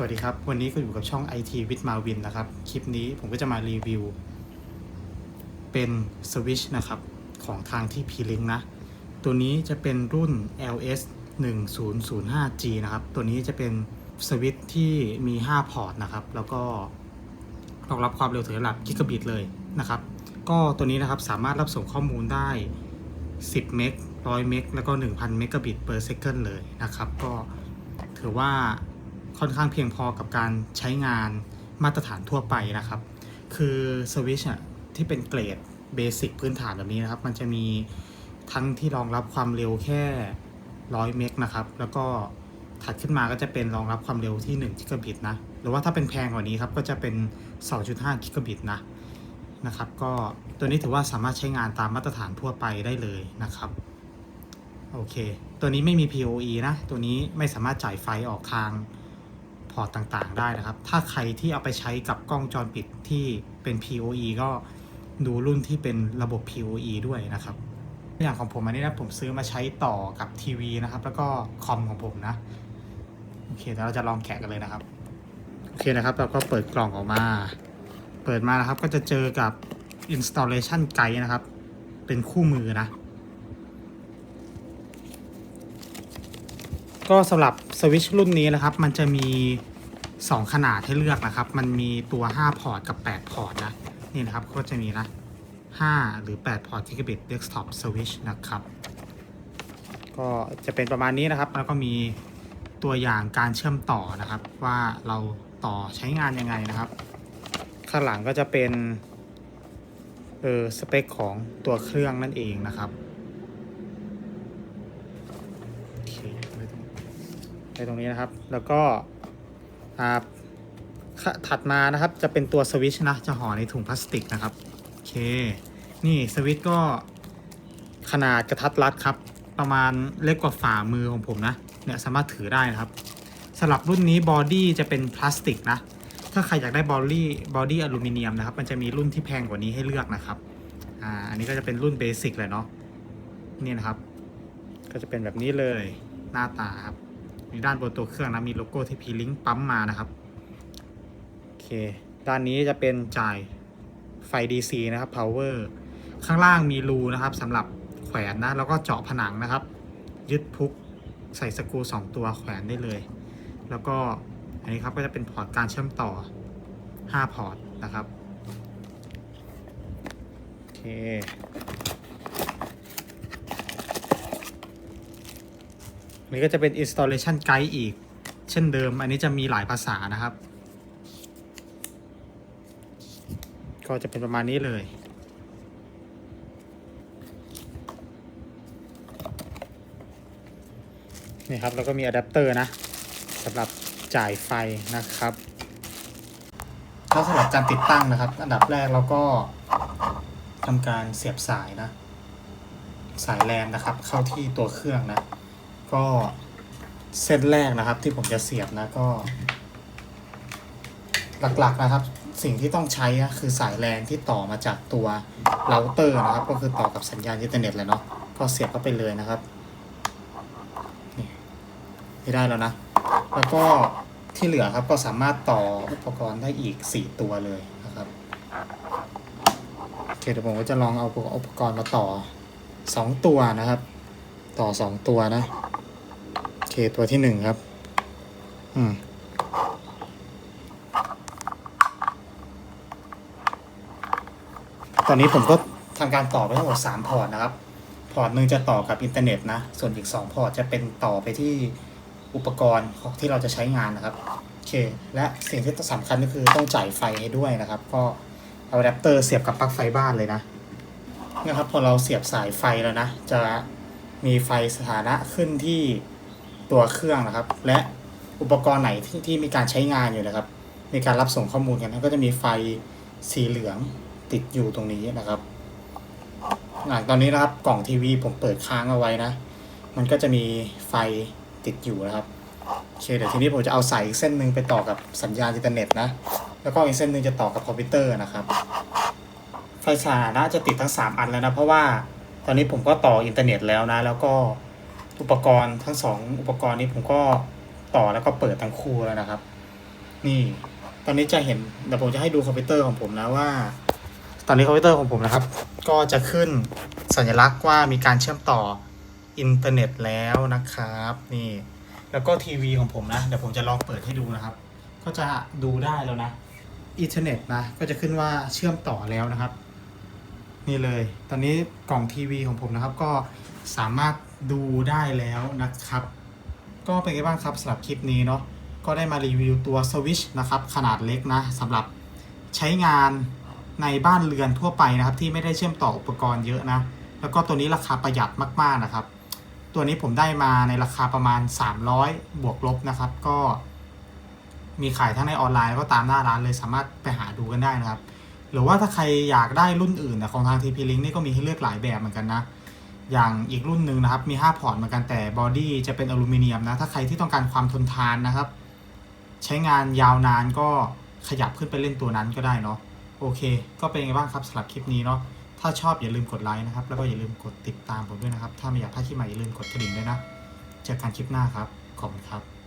สวัสดีครับ วันนี้ก็อยู่กับช่อง IT with Marvin นะครับ คลิปนี้ผมก็จะมารีวิว เป็นสวิชนะครับ ของทางที่ P-Link นะ ตัวนี้จะเป็นรุ่น LS 1005G นะครับ ตัวนี้จะเป็นสวิตช์ที่มี 5 พอร์ตนะครับ แล้วก็รองรับความเร็วถึงระดับกิกะบิตเลยนะครับ ก็ตัวนี้นะครับสามารถรับส่งข้อมูลได้ 10 เมก 100 เมก แล้วก็ 1,000 เมกะบิต per second เลยนะครับ ก็ถือว่า ค่อนข้างเพียงพอกับการใช้งานมาตรฐานทั่วไปนะครับ คือสวิชอะที่เป็นเกรดเบสิกพื้นฐานแบบนี้นะครับ มันจะมีทั้งที่รองรับความเร็วแค่ 100 เมกนะครับ แล้วก็ถัดขึ้นมาก็จะเป็นรองรับความเร็วที่1กิกะบิตนะ หรือว่าถ้าเป็นแพงกว่านี้ครับ ก็จะเป็น 2.5กิกะบิตนะ นะครับ ก็ตัวนี้ถือว่าสามารถใช้งานตามมาตรฐานทั่วไปได้เลยนะครับ โอเค ตัวนี้ไม่มี PoE นะ ตัวนี้ไม่สามารถจ่ายไฟออกทาง อร์ตต่างๆ ได้นะครับ ถ้าใครที่เอาไปใช้กับกล้องจรปิดที่เป็น PoE ก็ดูรุ่นที่เป็นระบบ PoE ด้วยนะครับ อย่างของผมอันนี้นะผมซื้อมาใช้ต่อกับทีวีนะครับ แล้วก็คอมของผมนะ โอเคเดี๋ยวเราจะลองแกะกันเลยนะครับ โอเคนะครับ เราก็เปิดกล่องออกมา เปิดมานะครับก็จะเจอกับ installation guide นะครับ เป็นคู่มือนะ ก็สำหรับสวิชรุ่นนี้นะครับ มันจะมี 2 ขนาดให้เลือกนะครับ มันมีตัว 5 พอร์ตกับ 8 พอร์ตนะ นี่นะครับก็จะมีนะ 5 หรือ 8 พอร์ต Gigabit Desktop Switch นะครับ ก็จะเป็นประมาณนี้นะครับ แล้วก็มีตัวอย่างการเชื่อมต่อนะครับ ว่าเราต่อใช้งานยังไงนะครับ ข้างหลังก็จะเป็นเออสเปคของตัวเครื่องนั่นเองนะครับโอเคไว้ตรง ไว้ตรงนี้นะครับ แล้วก็ถัดมานะครับจะเป็นตัวสวิตช์นะ จะห่อในถุงพลาสติกนะครับ โอเค นี่สวิตช์ก็ขนาดกระทัดรัดครับ ประมาณเล็กกว่าฝ่ามือของผมนะ เนี่ยสามารถถือได้นะครับสำหรับรุ่นนี้บอดี้จะเป็นพลาสติกนะ ถ้าใครอยากได้บอดี้บอดี้อลูมิเนียมนะครับ มันจะมีรุ่นที่แพงกว่านี้ให้เลือกนะครับ อ่า อันนี้ก็จะเป็นรุ่นเบสิกเลยเนาะ นี่นะครับ ก็จะเป็นแบบนี้เลยหน้าตาครับ มีด้านบนตัวเครื่องนะมีโลโก้ที่พีลิงปั๊มมานะครับโอเคด้านนี้จะเป็นจ่ายไฟ DC นะครับ power ข้างล่างมีรูนะครับสำหรับแขวนนะแล้วก็เจาะผนังนะครับ ยึดพุกใส่สกรูสองตัวแขวนได้เลย แล้วก็อันนี้ครับก็จะเป็นพอร์ตการเชื่อมต่อ 5 พอร์ตนะครับโอเค นนี้ก็จะเป็น installation guide อีก เช่นเดิม อันนี้จะมีหลายภาษานะครับ ก็จะเป็นประมาณนี้เลยนี่ครับแล้วก็มีอะแดปเตอร์นะสำหรับจ่ายไฟนะครับก็สำหรับการติดตั้งนะครับ อันดับแรกเราก็ทำการเสียบสายนะ สายแลนนะครับ เข้าที่ตัวเครื่องนะ ก็เส้นแรกนะครับที่ผมจะเสียบนะก็ หลักๆนะครับ สิ่งที่ต้องใช้คือสายแลนที่ต่อมาจากตัวเราเตอร์นะครับ ก็คือต่อกับสัญญาณอินเทอร์เน็ตเลยเนาะก็เสียบเข้าไปเลยนะครับนี่ได้แล้วนะ แล้วก็ที่เหลือครับก็สามารถต่ออุปกรณ์ได้อีก 4 ตัวเลยนะครับโอเคเดี๋ยวผมก็จะลองเอาอุปกรณ์มาต่อ 2 ตัวนะครับ ต่อ 2 ตัวนะ ตัวที่1ครับ อืมตอนนี้ผมก็ทำการต่อไปทั้งหมด3พอร์ตนะครับ พอร์ตหนึ่งจะต่อกับอินเทอร์เน็ตนะ ส่วนอีก2พอร์ตจะเป็นต่อไปที่อุปกรณ์ที่เราจะใช้งานนะครับโอเค และสิ่งที่สำคัญก็คือต้องจ่ายไฟให้ด้วยนะครับ ก็เอาอะแดปเตอร์เสียบกับปลั๊กไฟบ้านเลยนะนะครับพอเราเสียบสายไฟแล้วนะ จะมีไฟสถานะขึ้นที่ ตัวเครื่องนะครับ และอุปกรณ์ไหนที่ที่มีการใช้งานอยู่นะครับ มีการรับส่งข้อมูลกันก็จะมีไฟสีเหลืองติดอยู่ตรงนี้นะครับหลังตอนนี้นะครับกล่องทีวีผมเปิดค้างเอาไว้นะ มันก็จะมีไฟติดอยู่นะครับโอเคเดี๋ยวทีนี้ผมจะเอาสายอีกเส้นหนึ่งไปต่อกับสัญญาณอินเทอร์เน็ตนะ แล้วก็อีกเส้นหนึ่งจะต่อกับคอมพิวเตอร์นะครับ ไฟสถานะจะติดทั้ง 3 อันแล้วนะ เพราะว่าตอนนี้ผมก็ต่ออินเทอร์เน็ตแล้วนะ แล้วก็ อุปกรณ์ทั้งสองอุปกรณ์นี้ผมก็ต่อแล้วก็เปิดทั้งคู่แล้วนะครับ นี่ ตอนนี้จะเห็นเดี๋ยวผมจะให้ดูคอมพิวเตอร์ของผมนะว่า ตอนนี้คอมพิวเตอร์ของผมนะครับ ก็จะขึ้นสัญลักษณ์ว่ามีการเชื่อมต่ออินเทอร์เน็ตแล้วนะครับ นี่ แล้วก็ทีวีของผมนะ เดี๋ยวผมจะลองเปิดให้ดูนะครับ ก็จะดูได้แล้วนะอินเทอร์เน็ตนะก็จะขึ้นว่าเชื่อมต่อแล้วนะครับ นี่เลย ตอนนี้กล่องทีวีของผมนะครับ ก็สามารถ ดูได้แล้วนะครับ ก็เป็นไงบ้างครับสำหรับคลิปนี้เนาะก็ได้มารีวิวตัวสวิชนะครับขนาดเล็กนะสำหรับใช้งานในบ้านเรือนทั่วไปนะครับ ที่ไม่ได้เชื่อมต่ออุปกรณ์เยอะนะ แล้วก็ตัวนี้ราคาประหยัดมากๆนะครับ ตัวนี้ผมได้มาในราคาประมาณ 300 บวกลบนะครับ ก็มีขายทั้งในออนไลน์แล้วก็ตามหน้าร้านเลยสามารถไปหาดูกันได้นะครับ หรือว่าถ้าใครอยากได้รุ่นอื่นนะของทาง TP Link นี่ก็มีให้เลือกหลายแบบเหมือนกันนะ อย่างอีกรุ่นหนึ่งนะครับ มี 5 พอร์ตเหมือนกันแต่บอดี้จะเป็นอลูมิเนียมนะ ถ้าใครที่ต้องการความทนทานนะครับ ใช้งานยาวนานก็ขยับขึ้นไปเล่นตัวนั้นก็ได้เนาะโอเค ก็เป็นไงบ้างครับสำหรับคลิปนี้เนาะถ้าชอบอย่าลืมกดไลค์นะครับ แล้วก็อย่าลืมกดติดตามผมด้วยนะครับ ถ้าไม่อยากพลาดคลิปใหม่อย่าลืมกดกระดิ่งด้วยนะ เจอกันคลิปหน้าครับ ขอบคุณครับ